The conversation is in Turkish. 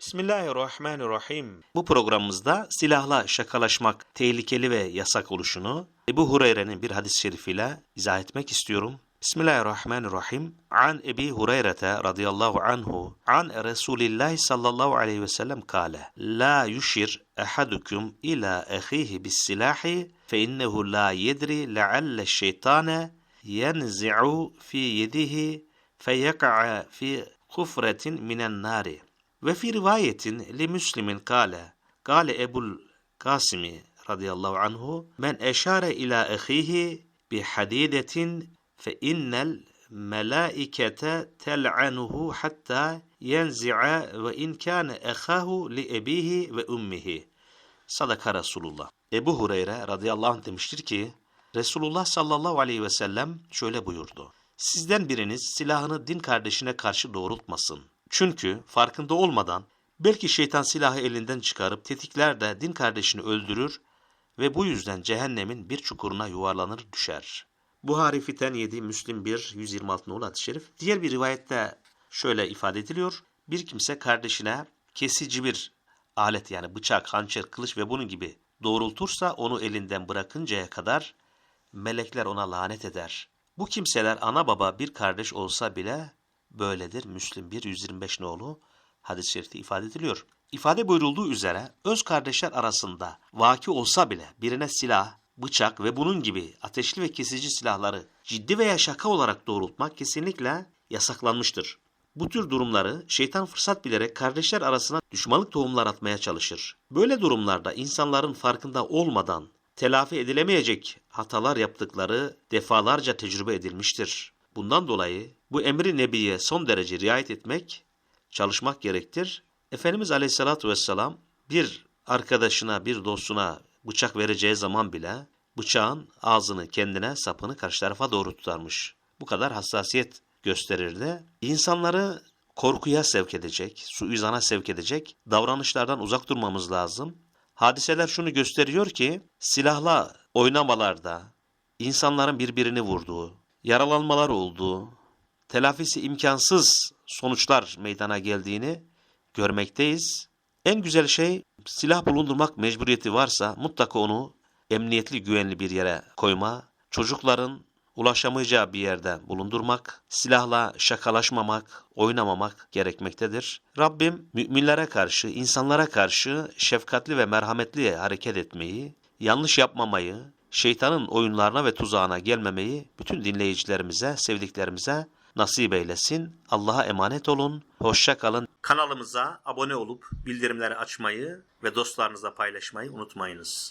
Bismillahirrahmanirrahim. Bu programımızda silahla şakalaşmak tehlikeli ve yasak oluşunu Ebu Hureyre'nin bir hadis-i şerifiyle izah etmek istiyorum. Bismillahirrahmanirrahim. An Ebi Hureyre'te radıyallahu anhu an Resulillahi sallallahu aleyhi ve sellem kâle La yushir ahadukum ila ahihi bis silahi fe innehu la yedri lealle şeytane yenzi'u fi yedihi feyek'a fi kufretin minen nari. Ve fi rivayetin li Müslim'in kâle kâle Ebul Kasimi radıyallahu anhu men eşare ila ahihi bi hadidetin fe innel melaikete tel'anuhu hatta yenzi'a ve in kâne ehahu li ebihi ve ummihi. Sadaka Resulullah. Ebu Hureyre radıyallahu anh demiştir ki Resulullah sallallahu aleyhi ve sellem şöyle buyurdu. Sizden biriniz silahını din kardeşine karşı doğrultmasın. Çünkü farkında olmadan belki şeytan silahı elinden çıkarıp tetikler de din kardeşini öldürür ve bu yüzden cehennemin bir çukuruna yuvarlanır düşer. Buhari Fiten 7, Müslim 1, 126 nolu hadis-i şerif. Diğer bir rivayette şöyle ifade ediliyor. Bir kimse kardeşine kesici bir alet yani bıçak, hançer, kılıç ve bunun gibi doğrultursa onu elinden bırakıncaya kadar melekler ona lanet eder. Bu kimseler ana baba bir kardeş olsa bile böyledir. Müslim 1, 125 nolu hadis-i şerifte ifade ediliyor. İfade buyurulduğu üzere öz kardeşler arasında vaki olsa bile birine silah, bıçak ve bunun gibi ateşli ve kesici silahları ciddi veya şaka olarak doğrultmak kesinlikle yasaklanmıştır. Bu tür durumları şeytan fırsat bilerek kardeşler arasına düşmanlık tohumlar atmaya çalışır. Böyle durumlarda insanların farkında olmadan telafi edilemeyecek hatalar yaptıkları defalarca tecrübe edilmiştir. Bundan dolayı bu emri nebiye son derece riayet etmek, çalışmak gerektir. Efendimiz Aleyhisselatü Vesselam bir arkadaşına, bir dostuna bıçak vereceği zaman bile bıçağın ağzını kendine, sapını karşı tarafa doğru tutarmış. Bu kadar hassasiyet gösterirdi. İnsanları korkuya sevk edecek, suizana sevk edecek davranışlardan uzak durmamız lazım. Hadiseler şunu gösteriyor ki silahla oynamalarda insanların birbirini vurduğu, yaralanmalar olduğu, telafisi imkansız sonuçlar meydana geldiğini görmekteyiz. En güzel şey silah bulundurmak mecburiyeti varsa mutlaka onu emniyetli güvenli bir yere koyma, çocukların ulaşamayacağı bir yerde bulundurmak, silahla şakalaşmamak, oynamamak gerekmektedir. Rabbim müminlere karşı, insanlara karşı şefkatli ve merhametli hareket etmeyi, yanlış yapmamayı, şeytanın oyunlarına ve tuzağına gelmemeyi bütün dinleyicilerimize, sevdiklerimize nasip eylesin. Allah'a emanet olun. Hoşça kalın. Kanalımıza abone olup bildirimleri açmayı ve dostlarınızla paylaşmayı unutmayınız.